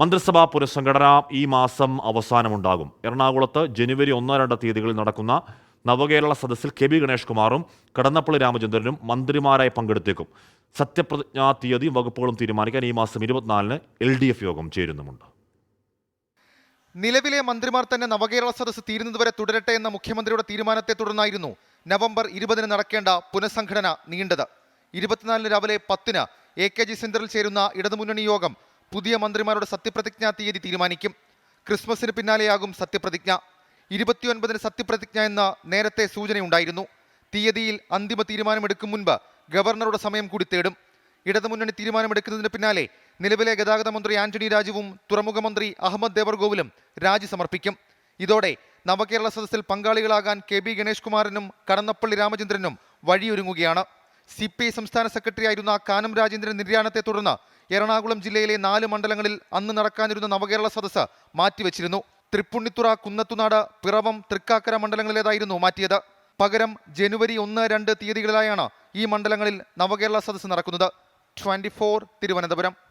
മന്ത്രിസഭാ പുനഃസംഘടന ഈ മാസം അവസാനമുണ്ടാകും. എറണാകുളത്ത് ജനുവരി ഒന്നോ രണ്ടോ തീയതികളിൽ നടക്കുന്ന നവകേരള സദസ്സിൽ കെ ബി ഗണേഷ് കുമാറും കടന്നപ്പള്ളി രാമചന്ദ്രനും മന്ത്രിമാരായി പങ്കെടുത്തേക്കും. സത്യപ്രതിജ്ഞാ തീയതിയും വകുപ്പുകളും തീരുമാനിക്കാൻ ഈ മാസം ഇരുപത്തിനാലിന് എൽ ഡി എഫ് യോഗം ചേരുന്നുമുണ്ട്. നിലവിലെ മന്ത്രിമാർ തന്നെ നവകേരള സദസ്സ് തീരുന്നതുവരെ തുടരട്ടെ എന്ന മുഖ്യമന്ത്രിയുടെ തീരുമാനത്തെ തുടർന്നായിരുന്നു നവംബർ ഇരുപതിന് നടക്കേണ്ട പുനഃസംഘടന നീണ്ടത്. ഇരുപത്തിനാലിന് രാവിലെ പത്തിന് എ കെ ജി സെന്ററിൽ ചേരുന്ന ഇടതുമുന്നണി യോഗം പുതിയ മന്ത്രിമാരുടെ സത്യപ്രതിജ്ഞാ തീയതി തീരുമാനിക്കും. ക്രിസ്മസിന് പിന്നാലെയാകും സത്യപ്രതിജ്ഞ. ഇരുപത്തിയൊൻപതിന് സത്യപ്രതിജ്ഞ എന്ന നേരത്തെ സൂചനയുണ്ടായിരുന്നു. തീയതിയിൽ അന്തിമ തീരുമാനമെടുക്കും മുൻപ് ഗവർണറുടെ സമയം കൂടി തേടും. ഇടതുമുന്നണി തീരുമാനമെടുക്കുന്നതിന് പിന്നാലെ നിലവിലെ ഗതാഗത മന്ത്രി ആന്റണി രാജുവും തുറമുഖ മന്ത്രി അഹമ്മദ് ദേവർഗോവിലും രാജി സമർപ്പിക്കും. ഇതോടെ നവകേരള സദസ്സിൽ പങ്കാളികളാകാൻ കെ ബി ഗണേഷ് കുമാറിനും കടന്നപ്പള്ളി രാമചന്ദ്രനും വഴിയൊരുങ്ങുകയാണ്. സി പി ഐ സംസ്ഥാന സെക്രട്ടറി ആയിരുന്ന കാനം രാജേന്ദ്രൻ നിര്യാണത്തെ തുടർന്ന് എറണാകുളം ജില്ലയിലെ നാല് മണ്ഡലങ്ങളിൽ അന്ന് നടക്കാനിരുന്ന നവകേരള സദസ്സ് മാറ്റിവെച്ചിരുന്നു. തൃപ്പുണ്ണിത്തുറ കുന്നത്തുനാട് പിറവം തൃക്കാക്കര മണ്ഡലങ്ങളിലേതായിരുന്നു മാറ്റിയത്. പകരം ജനുവരി ഒന്ന് രണ്ട് തീയതികളിലായാണ് ഈ മണ്ഡലങ്ങളിൽ നവകേരള സദസ്സ് നടക്കുന്നത്. ട്വന്റി തിരുവനന്തപുരം.